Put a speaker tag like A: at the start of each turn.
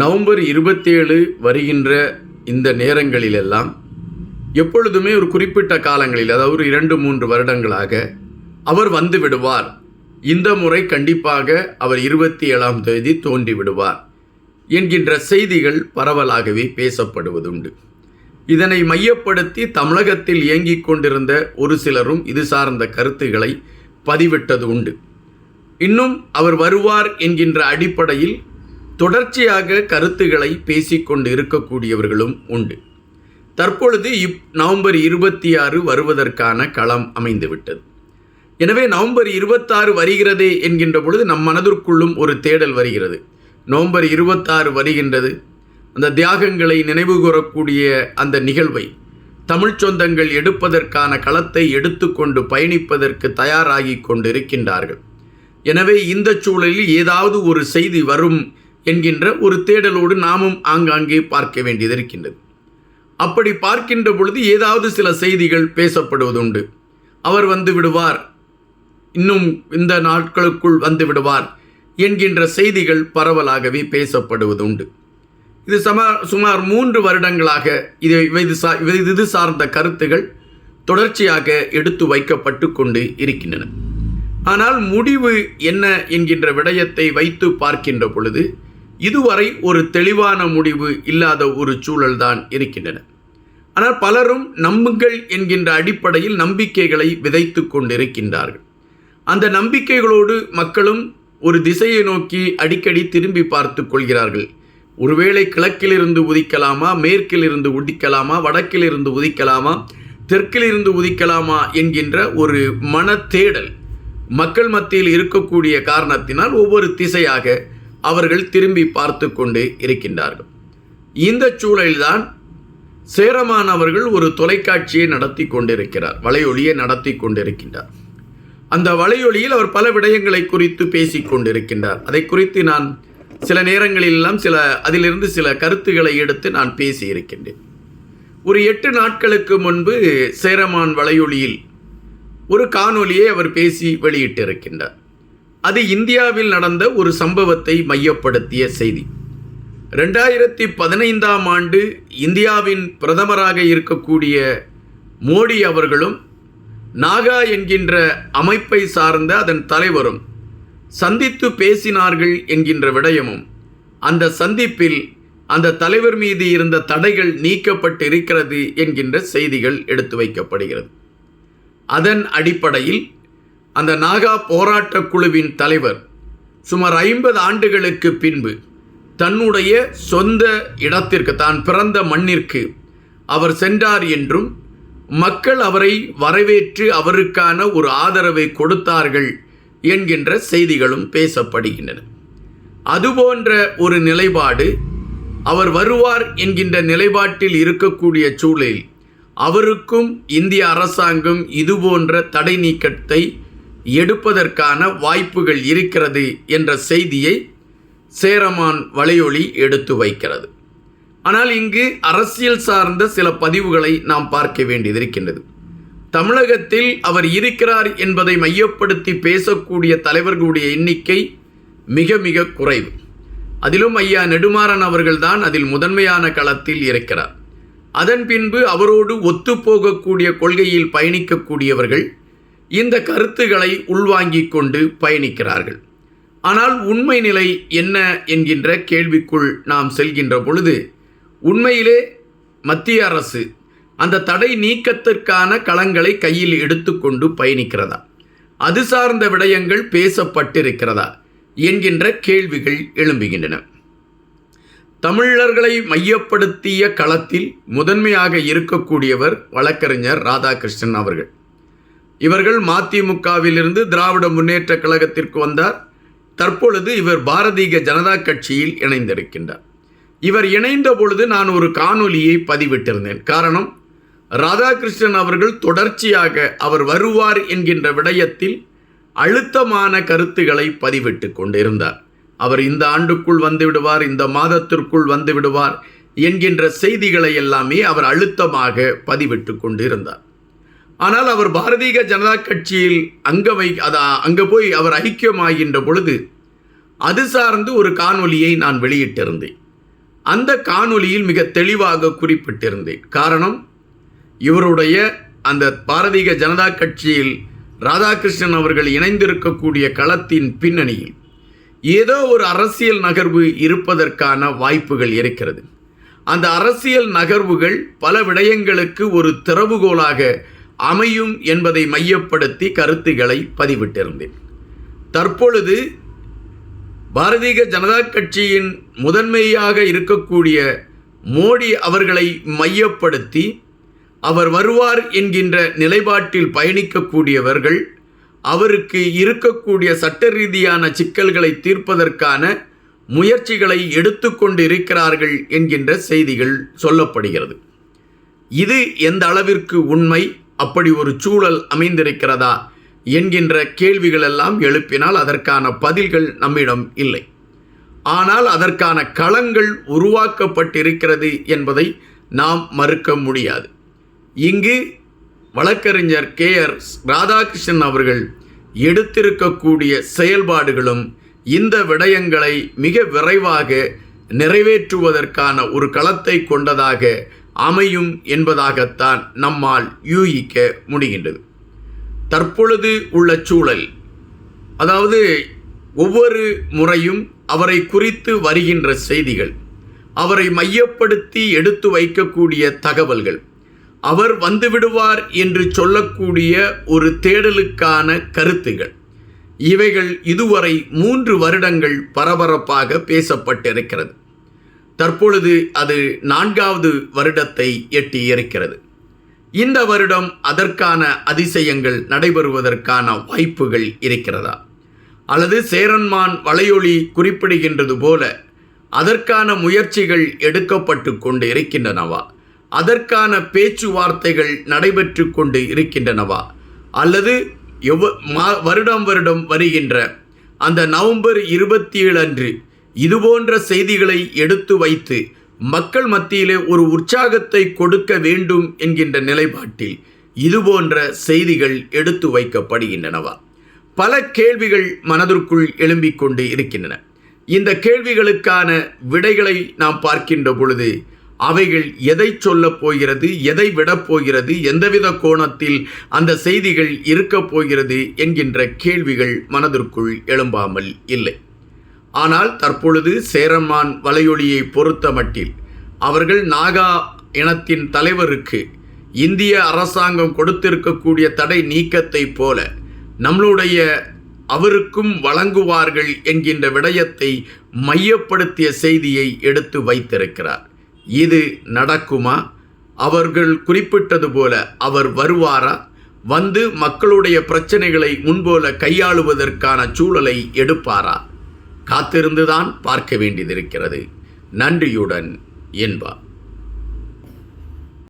A: November இருபத்தேழு வருகின்ற இந்த நேரங்களிலெல்லாம் எப்பொழுதுமே ஒரு குறிப்பிட்ட காலங்களில் அதாவது ஒரு இரண்டு மூன்று வருடங்களாக அவர் வந்து விடுவார். இந்த முறை கண்டிப்பாக அவர் இருபத்தி ஏழாம் தேதி தோன்றி விடுவார் என்கின்ற செய்திகள் பரவலாகவே பேசப்படுவதுண்டு. இதனை மையப்படுத்தி தமிழகத்தில் இயங்கிக் கொண்டிருந்த ஒரு சிலரும் இது சார்ந்த கருத்துக்களை பதிவிட்டது உண்டு இன்னும் அவர் வருவார் என்கின்ற அடிப்படையில் தொடர்ச்சியாக கருத்துக்களை பேசிக்கொண்டு இருக்கக்கூடியவர்களும் உண்டு. தற்பொழுது இப் நவம்பர் இருபத்தி ஆறு வருவதற்கான களம் அமைந்துவிட்டது. எனவே நவம்பர் இருபத்தாறு வருகிறதே என்கின்ற பொழுது நம் மனதிற்குள்ளும் ஒரு தேடல் வருகிறது. நவம்பர் இருபத்தாறு வருகின்றது. அந்த தியாகங்களை நினைவுகூரக்கூடிய அந்த நிகழ்வை தமிழ்ச் சொந்தங்கள் எடுப்பதற்கான களத்தை எடுத்துக்கொண்டு பயணிப்பதற்கு தயாராகி கொண்டிருக்கின்றார்கள். எனவே இந்த சூழலில் ஏதாவது ஒரு செய்தி வரும் என்கின்ற ஒரு தேடலோடு நாமும் ஆங்காங்கே பார்க்க வேண்டியது இருக்கின்றது. அப்படி பார்க்கின்ற பொழுது ஏதாவது சில செய்திகள் பேசப்படுவதுண்டு. அவர் வந்து விடுவார். இன்னும் இந்த நாட்களுக்குள் வந்து விடுவார் என்கின்ற செய்திகள் பரவலாகவே பேசப்படுவதுண்டு. இது சமா சுமார் மூன்று வருடங்களாக இது இது சா இது இது சார்ந்த கருத்துகள் தொடர்ச்சியாக எடுத்து வைக்கப்பட்டு கொண்டு இருக்கின்றன. ஆனால் முடிவு என்ன என்கின்ற விடயத்தை வைத்து பார்க்கின்ற பொழுது இதுவரை ஒரு தெளிவான முடிவு இல்லாத ஒரு சூழல்தான் இருக்கின்றன. ஆனால் பலரும் நம்புங்கள் என்கின்ற அடிப்படையில் நம்பிக்கைகளை விதைத்து கொண்டிருக்கின்றார்கள். அந்த நம்பிக்கைகளோடு மக்களும் ஒரு திசையை நோக்கி அடிக்கடி திரும்பி பார்த்து கொள்கிறார்கள். ஒருவேளை கிழக்கிலிருந்து உதிக்கலாமா மேற்கிலிருந்து உதிக்கலாமா வடக்கிலிருந்து உதிக்கலாமா தெற்கிலிருந்து உதிக்கலாமா என்கின்ற ஒரு மன தேடல் மக்கள் மத்தியில் இருக்கக்கூடிய காரணத்தினால் ஒவ்வொரு திசையாக அவர்கள் திரும்பி பார்த்து கொண்டு இருக்கின்றார்கள். இந்த சூழலில்தான் சேரமான் அவர்கள் ஒரு தொலைக்காட்சியை நடத்தி கொண்டிருக்கிறார் வலையொலியை நடத்தி கொண்டிருக்கின்றார். அந்த வலையொலியில் அவர் பல விடயங்களை குறித்து பேசிக் கொண்டிருக்கின்றார். அதை குறித்து நான் சில நேரங்களிலெல்லாம் சில அதிலிருந்து சில கருத்துக்களை எடுத்து நான் பேசியிருக்கின்றேன். ஒரு எட்டு நாட்களுக்கு முன்பு சேரமான் வலையொலியில் ஒரு காணொலியை அவர் பேசி வெளியிட்டிருக்கின்றார். அது இந்தியாவில் நடந்த ஒரு சம்பவத்தை மையப்படுத்திய செய்தி. ரெண்டாயிரத்தி பதினைந்தாம் ஆண்டு இந்தியாவின் பிரதமராக இருக்கக்கூடிய மோடி அவர்களும் நாகா என்கின்ற அமைப்பை சார்ந்த அதன் தலைவரும் சந்தித்து பேசினார்கள் என்கின்ற விடயமும் அந்த சந்திப்பில் அந்த தலைவர் மீது இருந்த தடைகள் நீக்கப்பட்டு இருக்கிறது என்கின்ற செய்திகள் எடுத்து வைக்கப்படுகிறது. அதன் அடிப்படையில் அந்த நாகா போராட்டக் குழுவின் தலைவர் சுமார் ஐம்பது ஆண்டுகளுக்கு பின்பு தன்னுடைய சொந்த இடத்திற்கு தான் பிறந்த மண்ணிற்கு அவர் சென்றார் என்றும் மக்கள் அவரை வரவேற்று அவருக்கான ஒரு ஆதரவை கொடுத்தார்கள் என்கின்ற செய்திகளும் பேசப்படுகின்றன. அதுபோன்ற ஒரு நிலைப்பாடு அவர் வருவார் என்கின்ற நிலைப்பாட்டில் இருக்கக்கூடிய சூழலில் அவருக்கும் இந்திய அரசாங்கம் இதுபோன்ற தடை நீக்கத்தை எடுப்பதற்கான வாய்ப்புகள் இருக்கிறது என்ற செய்தியை சேரமான் வலையொலி எடுத்து வைக்கிறது. ஆனால் இங்கு அரசியல் சார்ந்த சில பதிவுகளை நாம் பார்க்க வேண்டியது இருக்கின்றது. தமிழகத்தில் அவர் இருக்கிறார் என்பதை மையப்படுத்தி பேசக்கூடிய தலைவர்களுடைய எண்ணிக்கை மிக மிக குறைவு. அதிலும் ஐயா நெடுமாறன் அவர்கள்தான் அதில் முதன்மையான களத்தில் இருக்கிறார். அதன் பின்பு அவரோடு ஒத்துப்போகக்கூடிய கொள்கையில் பயணிக்கக்கூடியவர்கள் இந்த கருத்துக்களை உள்வாங்கிக் கொண்டு பயணிக்கிறார்கள். ஆனால் உண்மை நிலை என்ன என்கின்ற கேள்விக்குள் நாம் செல்கின்ற பொழுது உண்மையிலே மத்திய அரசு அந்த தடை நீக்கத்திற்கான களங்களை கையில் எடுத்துக்கொண்டு பயணிக்கிறதா? அது சார்ந்த விடயங்கள் பேசப்பட்டிருக்கிறதா? என்கின்ற கேள்விகள் எழும்புகின்றன. தமிழர்களை மையப்படுத்திய களத்தில் முதன்மையாக இருக்கக்கூடியவர் வழக்கறிஞர் ராதாகிருஷ்ணன் அவர்கள். இவர்கள் மதிமுகவிலிருந்து திராவிட முன்னேற்ற கழகத்திற்கு வந்தார். தற்பொழுது இவர் பாரதிய ஜனதா கட்சியில் இணைந்திருக்கின்றார். இவர் இணைந்த பொழுது நான் ஒரு காணொலியை பதிவிட்டிருந்தேன். காரணம் ராதாகிருஷ்ணன் அவர்கள் தொடர்ச்சியாக அவர் வருவார் என்கின்ற விடயத்தில் அழுத்தமான கருத்துக்களை பதிவிட்டு கொண்டிருந்தார். அவர் இந்த ஆண்டுக்குள் வந்து விடுவார் இந்த மாதத்திற்குள் வந்து விடுவார் என்கின்ற செய்திகளை எல்லாமே அவர் அழுத்தமாக பதிவிட்டு கொண்டிருந்தார். ஆனால் அவர் பாரதிய ஜனதா கட்சியில் அங்க வை அதா அங்கே போய் அவர் ஐக்கியமாகின்ற பொழுது அது சார்ந்து ஒரு காணொலியை நான் வெளியிட்டிருந்தேன். அந்த காணொலியில் மிக தெளிவாக குறிப்பிட்டிருந்தேன். காரணம் இவருடைய அந்த பாரதிய ஜனதா கட்சியில் ராதாகிருஷ்ணன் அவர்கள் இணைந்திருக்கக்கூடிய களத்தின் பின்னணியில் ஏதோ ஒரு அரசியல் நகர்வு இருப்பதற்கான வாய்ப்புகள் இருக்கிறது. அந்த அரசியல் நகர்வுகள் பல விடயங்களுக்கு ஒரு திறவுகோலாக அமையும் என்பதை மையப்படுத்தி கருத்துக்களை பதிவிட்டிருந்தேன். தற்பொழுது பாரதிய ஜனதா கட்சியின் முதன்மையாக இருக்கக்கூடிய மோடி அவர்களை மையப்படுத்தி அவர் வருவார் என்கின்ற நிலைப்பாட்டில் பயணிக்கக்கூடியவர்கள் அவருக்கு இருக்கக்கூடிய சட்ட ரீதியான சிக்கல்களை தீர்ப்பதற்கான முயற்சிகளை எடுத்துக்கொண்டு இருக்கிறார்கள் என்கின்ற செய்திகள் சொல்லப்படுகிறது. இது எந்த அளவிற்கு உண்மை? அப்படி ஒரு சூழல் அமைந்திருக்கிறதா என்கின்ற கேள்விகளெல்லாம் எழுப்பினால் அதற்கான பதில்கள் நம்மிடம் இல்லை. ஆனால் அதற்கான களங்கள் உருவாக்கப்பட்டிருக்கிறது என்பதை நாம் மறுக்க முடியாது. இங்கு வழக்கறிஞர் கே. ஆர். ராதாகிருஷ்ணன் அவர்கள் எடுத்திருக்கக்கூடிய செயல்பாடுகளும் இந்த விடயங்களை மிக விரைவாக நிறைவேற்றுவதற்கான ஒரு களத்தை கொண்டதாக அமையும் என்பதாகத்தான் நம்மால் யூகிக்க முடிகின்றது. தற்பொழுது உள்ள சூழல் அதாவது ஒவ்வொரு முறையும் அவரை குறித்து வருகின்ற செய்திகள் அவரை மையப்படுத்தி எடுத்து வைக்கக்கூடிய தகவல்கள் அவர் வந்துவிடுவார் என்று சொல்லக்கூடிய ஒரு தேடலுக்கான கருத்துகள் இவைகள் இதுவரை மூன்று வருடங்கள் பரபரப்பாக பேசப்பட்டிருக்கிறது. தற்பொழுது அது நான்காவது வருடத்தை எட்டி இருக்கிறது இந்த வருடம் அதற்கான அதிசயங்கள் நடைபெறுவதற்கான வாய்ப்புகள் இருக்கிறதா? அல்லது சேரன்மான் வலையொலி குறிப்பிடுகின்றது போல அதற்கான முயற்சிகள் எடுக்கப்பட்டு கொண்டு இருக்கின்றனவா அதற்கான பேச்சுவார்த்தைகள் நடைபெற்று கொண்டு இருக்கின்றனவா? அல்லது எவ்வ மா வருடம் வருடம் வருகின்ற அந்த நவம்பர் இருபத்தி ஏழு அன்று இதுபோன்ற செய்திகளை எடுத்து வைத்து மக்கள் மத்தியிலே ஒரு உற்சாகத்தை கொடுக்க வேண்டும் என்கின்ற நிலைப்பாட்டில் இதுபோன்ற செய்திகள் எடுத்து வைக்கப்படுகின்றனவா? பல கேள்விகள் மனதிற்குள் எழும்பிக் கொண்டு இருக்கின்றன. இந்த கேள்விகளுக்கான விடைகளை நாம் பார்க்கின்ற பொழுது அவைகள் எதை சொல்லப் போகிறது எதை விடப் போகிறது எந்தவித கோணத்தில் அந்த செய்திகள் இருக்கப் போகிறது என்கின்ற கேள்விகள் மனதிற்குள் எழும்பாமல் இல்லை. ஆனால் தற்பொழுது சேரமான் வலையொலியை பொறுத்த மட்டில் அவர்கள் நாகா இனத்தின் தலைவருக்கு இந்திய அரசாங்கம் கொடுத்திருக்கக்கூடிய தடை நீக்கத்தை போல நம்மளுடைய அவருக்கும் வழங்குவார்கள் என்கின்ற விடயத்தை மையப்படுத்திய செய்தியை எடுத்து வைத்திருக்கிறார். இது நடக்குமா? அவர்கள் குறிப்பிட்டது போல அவர் வருவாரா? வந்து மக்களுடைய பிரச்சனைகளை முன்போல கையாளுவதற்கான சூழலை எடுப்பாரா? காத்திருந்துதான் பார்க்க வேண்டியதிருக்கிறது. நன்றியுடன் என்பார்.